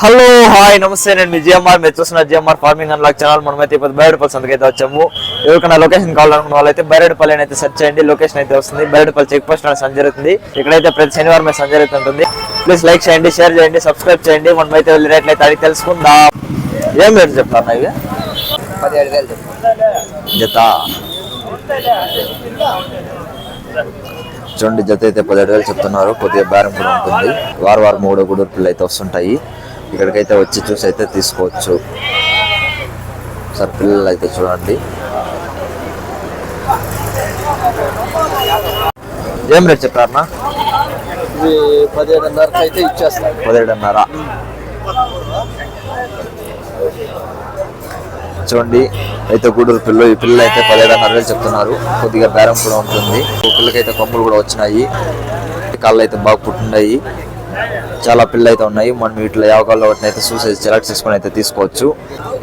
Hello hi నమస్తే నేను మీ GMR. మీరు చూస్తున్న జిఎంఆర్ ఫార్మింగ్ అన్లాక్ ఛానల్. మనమైతే ఇప్పుడు బైరెడ్పల్లి సంతకైతే వచ్చాము. ఎవరికైనా లొకేషన్ కావాలనుకున్న వాళ్ళైతే బైరడుపల్లి అని అయితే సెర్చ్ చేయండి. లొకేషన్ అయితే వస్తుంది. బైరడుపల్లి చెక్ పోస్ట్ అనేది సంజరుగుతుంది. ఇక్కడైతే ప్రతి శనివారం మీద సంజరుగుతుంటుంది. ప్లీజ్ లైక్ చేయండి షేర్ చేయండి సబ్స్క్రైబ్ చేయండి. మనమైతే వెళ్ళి రేట్లు అయితే అడిగి తెలుసుకుందాం. ఏం రేట్లు చెప్తాను ఇవి? పదిహేడు వేలు జత. చూడండి జత అయితే పదిహేడు వేలు చెప్తున్నారు. కొద్దిగా బేరం కూడా ఉంటుంది. వారం వారం మూడు గుడూరు పిల్లలు అయితే వస్తుంటాయి. ఇక్కడికైతే వచ్చి చూసి అయితే తీసుకోవచ్చు. సార్ పిల్లలు అయితే చూడండి. ఏం రేట్ చెప్పారన్నా? ఇది పదిహేడున్నరకు అయితే ఇచ్చేస్తాను పదిహేడున్నర. చూడండి అయితే గూడూరు పిల్లలు ఈ పిల్లలు అయితే పదిహేడున్నర వేలు చెప్తున్నారు. కొద్దిగా బేరం కూడా ఉంటుంది. పిల్లకైతే కొమ్ములు కూడా వచ్చినాయి. కాళ్ళు అయితే బాగా పుట్టున్నాయి చాలా పిల్లలు అయితే ఉన్నాయి. మనం వీటిలో యావకాల్లో అయితే చూసి సెలెక్ట్ చేసుకొని అయితే తీసుకోవచ్చు.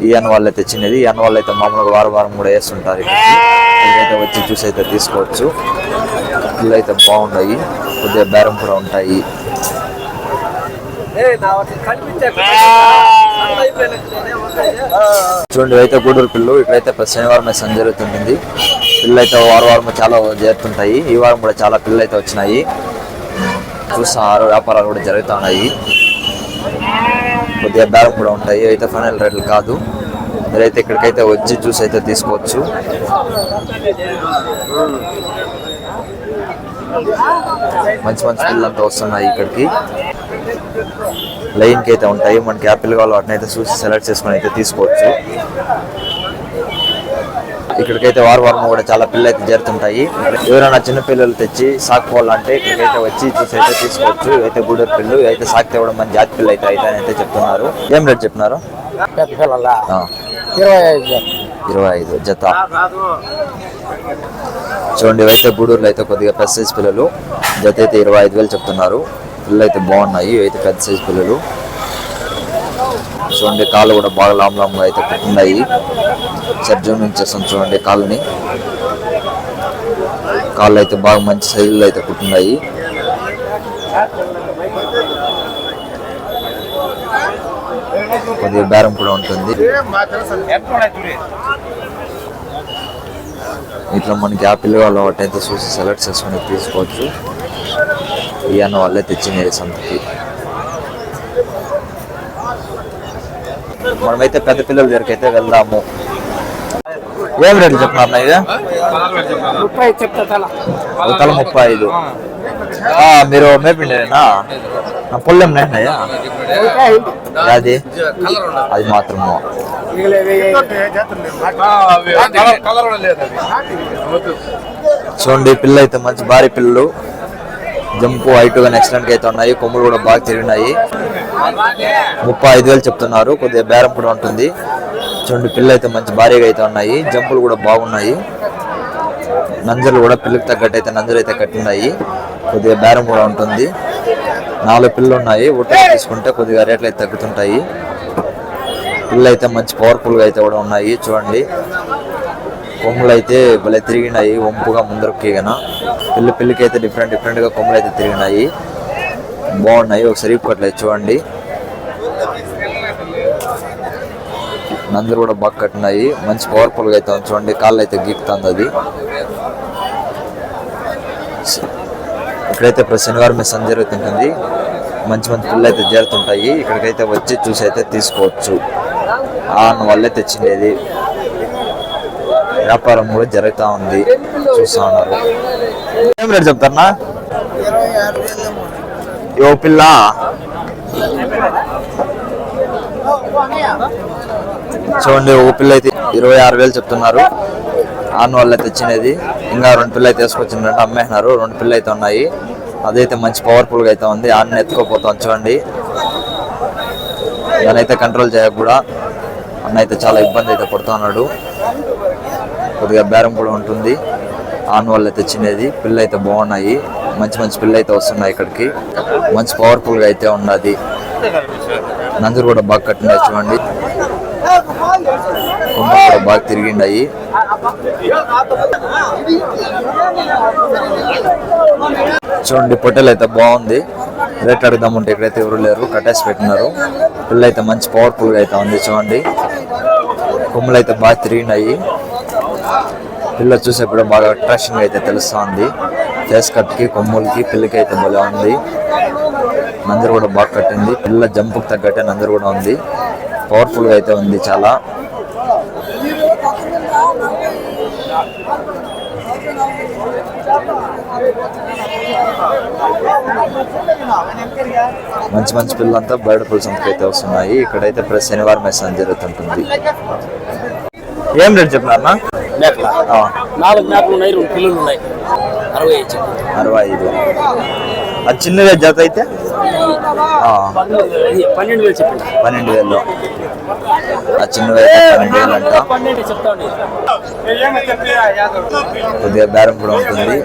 ఈ అన్న వాళ్ళు అయితే చిన్నది. ఈ అన్న వాళ్ళు అయితే మామూలుగా వారం వారం కూడా వేస్తుంటారు ఇక్కడికి. వచ్చి చూసి అయితే తీసుకోవచ్చు. పిల్లలు అయితే బాగున్నాయి. కొద్దిగా బేరం కూడా ఉంటాయి. చూడండి అయితే గూడూరు పిల్లు. ఇక్కడైతే శనివారం అయితే సంజ జరుగుతుంటుంది. పిల్లలు అయితే వారం వారం చాలా చేరుతుంటాయి ఈ వారం కూడా చాలా పిల్లలు అయితే వచ్చినాయి. చూస్తున్నారు వ్యాపారాలు కూడా జరుగుతూ ఉన్నాయి కొద్దిగా ధర కూడా ఉంటాయి. అయితే ఫైనల్ రేట్లు కాదు. మీరైతే ఇక్కడికైతే వచ్చి జ్యూస్ అయితే తీసుకోవచ్చు. మంచి మంచి పిల్లలంతా వస్తున్నాయి ఇక్కడికి. లైన్కి అయితే ఉంటాయి. మనకి యాపిల్ కావాలి వాటిని అయితే చూసి సెలెక్ట్ చేసుకొని అయితే తీసుకోవచ్చు. ఇక్కడికైతే వారం వారం కూడా చాలా పిల్లలు అయితే జరుగుతుంటాయి. ఎవరైనా చిన్న పిల్లలు తెచ్చి సాకుకోవాలంటే ఇక్కడికైతే వచ్చి చూసి అయితే తీసుకోవచ్చు. ఇవైతే గూడూరు పిల్లలు అయితే సాకు తేవడం మన జాతి పిల్లలు అయితే అయితే అయితే చెప్తున్నారు. ఏం రేట్ చెప్తున్నారు? ఇరవై ఐదు జత. చూడండి ఇవైతే గూడూరులో అయితే కొద్దిగా పెద్ద సైజ్ పిల్లలు. జత అయితే ఇరవై ఐదు వేలు చెప్తున్నారు. పిల్లలు అయితే బాగున్నాయి ఇవైతే పెద్ద సైజ్ పిల్లలు. చూడండి కాళ్ళు కూడా బాగా లామ్ లామ్గా అయితే ఉన్నాయి. సార్ జూమింగ్ చేస్తాం చూడండి కాళ్ళని కాళ్ళు అయితే బాగా మంచి సైజులో అయితే పుట్టున్నాయి కొద్దిగా బేరం కూడా ఉంటుంది. ఇట్లా మనకి యాపిల్ వాళ్ళు అయితే చూసి సెలెక్ట్ చేసుకొని తీసుకోవచ్చు. ఈ అన్న వాళ్ళే తెచ్చినది సంతకి. మనమైతే పెద్ద పిల్లల దగ్గరికి అయితే వెళ్దాము. ఏం రేట్లు చెప్తున్నారు ఇది? ముప్పై చెప్తా తల. ముప్పై ఐదు మీరు మేపిండేనా పొల్లెం నేనయ్యా అది? అది మాత్రము. చూడండి పిల్ల అయితే మంచి భారీ పిల్లలు. జంపు హైట్గా ఎక్సలెంట్గా అయితే ఉన్నాయి. కొమ్ములు కూడా బాగా తిరిగినాయి. ముప్పై ఐదు వేలు చెప్తున్నారు. కొద్దిగా బేరం కూడా ఉంటుంది. చూడండి పిల్ల అయితే మంచి భారీగా అయితే ఉన్నాయి. జంపులు కూడా బాగున్నాయి. నంజర్లు కూడా పిల్లకి తగ్గట్టు అయితే నంజలు అయితే కట్టినాయి కొద్దిగా బేరం కూడా ఉంటుంది. నాలుగు పిల్లలు ఉన్నాయి. ఒట్టి తీసుకుంటే కొద్దిగా రేట్లు అయితే తగ్గుతుంటాయి. పిల్లలు అయితే మంచి పవర్ఫుల్గా అయితే కూడా ఉన్నాయి. చూడండి. కొమ్ములు అయితే భలే తిరిగినాయి. వంపుగా ముందరకి గన. పిల్ల పిల్లకి అయితే డిఫరెంట్ డిఫరెంట్గా కొమ్ములు అయితే తిరిగినాయి. బాగున్నాయి. ఒకసారి ఇప్పట్లేదు చూడండి. నందులు కూడా బాగా కట్టినాయి. మంచి పవర్ఫుల్గా అయితే చూడండి. కాళ్ళు అయితే గీక్తుంది అది. ఇక్కడైతే ఇప్పుడు శనివారం మీద సంజ జరుగుతుంటుంది మంచి మంచి పుల్లు అయితే చేరుతుంటాయి ఇక్కడికైతే వచ్చి చూసి అయితే తీసుకోవచ్చు. ఆ వల్లే తెచ్చిండేది. వ్యాపారం కూడా జరుగుతూ ఉంది. చూస్తా ఉన్నారు. ఏం రేటు చెప్తారన్నా? యో పిల్ల. చూడండి ఓ పిల్ల అయితే ఇరవై ఆరు వేలు చెప్తున్నారు. ఆన్ వాళ్ళు అయితే తెచ్చినది. ఇంకా రెండు పిల్లలు అయితే వేసుకొచ్చిందంటే అమ్మేసినారు రెండు పిల్లలు అయితే ఉన్నాయి. అదైతే మంచి పవర్ఫుల్గా అయితే ఉంది. ఆన్న ఎత్తుకోపోతాం చూడండి. దానైతే అయితే కంట్రోల్ చేయక కూడా అన్న అయితే చాలా ఇబ్బంది అయితే పడుతున్నాడు. కొద్దిగా బేరం కూడా ఉంటుంది. ఆన్ వాళ్ళు అయితే తెచ్చినది. పిల్లలు అయితే బాగున్నాయి. మంచి మంచి పిల్లలు అయితే వస్తున్నాయి ఇక్కడికి. మంచి పవర్ఫుల్గా అయితే ఉన్నది. నందులు కూడా బాగా కట్టినాయి చూడండి. కొమ్మలు కూడా బాగా తిరిగిండాయి. చూడండి పొట్టెలు అయితే బాగుంది. రేట్ అడుగుదామంటే ఇక్కడైతే ఎవరు లేరు కట్టేసి పెట్టినారు పిల్ల అయితే మంచి పవర్ఫుల్గా అయితే ఉంది చూడండి. కొమ్ములు అయితే బాగా తిరిగినాయి. పిల్ల చూసేప్పుడు బాగా అట్రాక్షన్ అయితే తెలుస్తుంది. ఫేస్ కట్కి కొమ్ములకి పిల్లకి అయితే భలే ఉంది. నందరు కూడా బాగా కట్టింది. పిల్ల జంపుకి తగ్గట్టే నందరు కూడా ఉంది. పవర్ఫుల్గా అయితే ఉంది చాలా. మంచి మంచి పిల్లలంతా బయట పులుసంతకు అయితే వస్తున్నాయి. ఇక్కడైతే ప్రతి శనివారం మెసేజ్ జరుగుతుంటుంది ఏం రేట్ చెప్పినారన్నా మేకల? ఆ, నాలుగు మేకలు ఉన్నాయి రెండు పిల్లలు ఉన్నాయి. అరవై ఐదు అది జత అయితే? ఆ, పన్నెండు వేలు చెప్పింది పన్నెండు వేలు ఆ చిన్నవి అయితే పన్నెండు వేలు అంట. కొద్దిగా బేరం కూడా ఉంటుంది.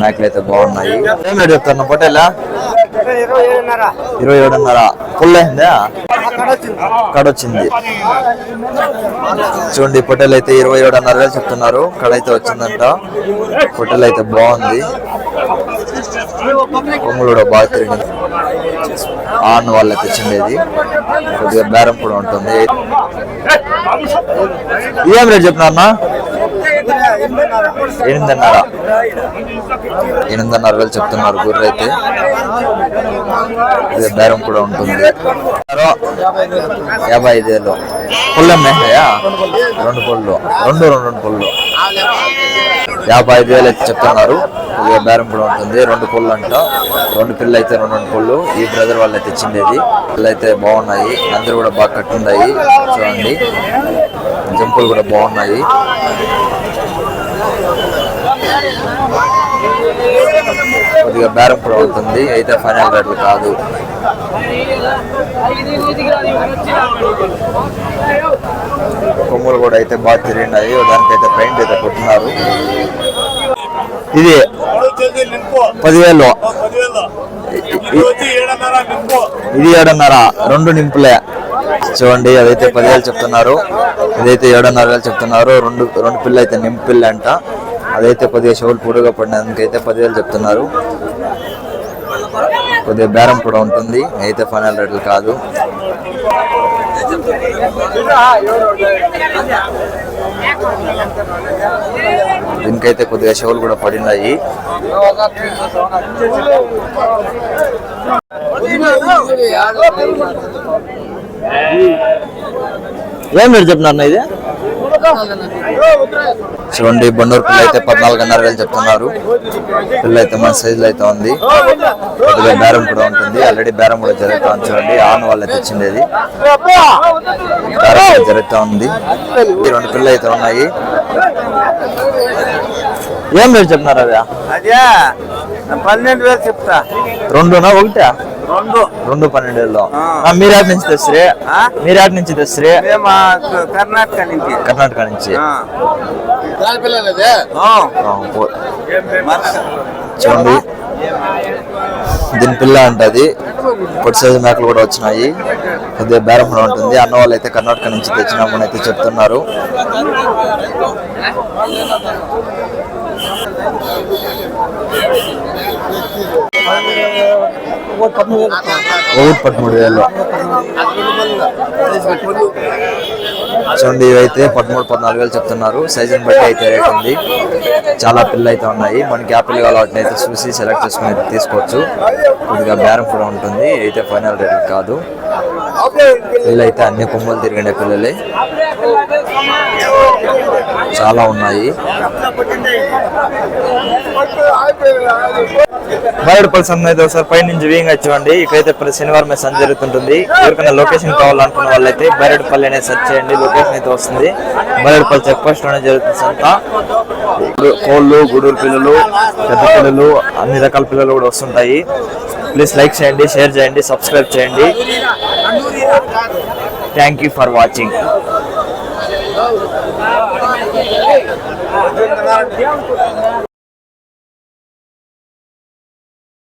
మేకలు అయితే బాగున్నాయి. ఏం రేట్ చెప్తాను పొట్టేలా? ఇరవై ఏడున్నర. ఫుల్ అయిందా? కడొచ్చింది. చూడండి పొట్టెలు అయితే ఇరవై ఏడున్నర చెప్తున్నారు చెప్తున్నారు. కడైతే వచ్చిందంట. పొట్టెలు అయితే బాగుంది. కొమ్ములు కూడా బాగా తిరిగింది. ఆన్ వాళ్ళకి తెచ్చిండేది కొద్దిగా బేరం కూడా ఉంటుంది. ఏం రేట్ చెప్పినారన్నా ఎనిమిదిన్నర. ఎనిమిదిన్నర వేలు చెప్తున్నారు గుర్రె అయితే. ఇది బేరం కూడా ఉంటుంది. యాభై ఐదు వేలు. పుల్ల మేహయా రెండు పళ్ళు రెండు రెండు రెండు పళ్ళు యాభై ఐదు వేలు అయితే చెప్తున్నారు. బేరం కూడా ఉంటుంది. రెండు పళ్ళు అంట. రెండు పిల్లలు అయితే రెండు రెండు పళ్ళు ఈ బ్రదర్ వాళ్ళు అయితే తెచ్చిండేది పిల్లలు అయితే బాగున్నాయి. అందరు కూడా బాగా కట్టుండాయి చూడండి. జంపులు కూడా బాగున్నాయి. కొద్దిగా బేరం కూడా అవుతుంది. అయితే ఫైనల్ రేట్లు కాదు. కొమ్ములు కూడా అయితే బాగా తిరిగినాయి. దానికైతే పెయింట్ అయితే కొట్టున్నారు ఇది పదివేలు. ఇది ఏడున్నర. రెండు నింపులే. చూడండి అదైతే పదివేలు చెప్తున్నారు. ఇదైతే ఏడున్నర వేలు చెప్తున్నారు. రెండు రెండు పిల్లలు అయితే నింపు పిల్ల అంట. అదైతే కొద్దిగా చెవులు పొడుగా పడినందుకైతే పదివేలు చెప్తున్నారు. కొద్దిగా బేరం కూడా ఉంటుంది. అయితే ఫైనల్ రేట్లు కాదు. దీనికైతే కొద్దిగా చెవులు కూడా పడినాయి. ఏం మీరు చెప్తున్నారు ఇది? చూడండి బండూరు పిల్ల అయితే పద్నాలుగున్నర వేలు చెప్తున్నారు. పిల్ల అయితే మన సైజులో అయితే ఉంది. కొద్దిగా బేరం కూడా ఉంటుంది. ఆల్రెడీ బేరం కూడా జరుగుతా ఉంది చూడండి. ఆన్ వాళ్ళు తెచ్చిండేది. బేరం జరుగుతా ఉంది. రెండు పిల్లలు అయితే ఉన్నాయి. ఏం రేటు చెప్తున్నారు అదే పన్నెండు వేలు చెప్తా. రెండునా ఒకటా? రెండు. రెండు పన్నెండు వేలు ఆ. మీరాటి నుంచి తెస్తురే ఆ? మీరాటి నుంచి తెస్తురే మేము కర్ణాటక నుంచి. కర్ణాటక నుంచి. చూడండి. దీని పిల్ల అంటది పొట్టి సైజు మేకలు కూడా వచ్చినాయి. కొద్దిగా బేరం కూడా ఉంటుంది. అన్న వాళ్ళు అయితే కర్ణాటక నుంచి తెచ్చినామని అయితే చెప్తున్నారు. ఒకటి పదమూడు వేలు చూడండి ఇవైతే పదమూడు పద్నాలుగు వేలు చెప్తున్నారు. సైజుని బట్టి అయితే రేట్ ఉంది. చాలా పిల్లలు అయితే ఉన్నాయి. మనకి యాపిల్ కావాలి అయితే చూసి సెలెక్ట్ చేసుకుని అయితే తీసుకోవచ్చు. కొద్దిగా బేరం కూడా ఉంటుంది. అయితే ఫైనల్ రేట్ కాదు. పిల్లలు అయితే అన్ని కొమ్మలు తిరిగిన పిల్లలే. చాలా ఉన్నాయి. బయటపల్లి సంఘం అయితే ఒకసారి పై నుంచి వేయంగా వచ్చేవండి. ఇక్కడైతే ప్రతి శనివారం మీద సంత జరుగుతుంటుంది. ఎవరికైనా లొకేషన్ కావాలనుకున్న వాళ్ళైతే బైరెడ్పల్లి అనేది సెర్చ్ చేయండి. లొకేషన్ అయితే వస్తుంది. బైరెడ్పల్లి చెక్ పోస్ట్ అనేది జరుగుతుంది సంత. కోళ్ళు గూడూరు పిల్లలు పెద్ద పిల్లలు అన్ని రకాల పిల్లలు కూడా వస్తుంటాయి. ప్లీజ్ లైక్ చేయండి షేర్ చేయండి సబ్స్క్రైబ్ చేయండి. Thank you for watching Agora, dentro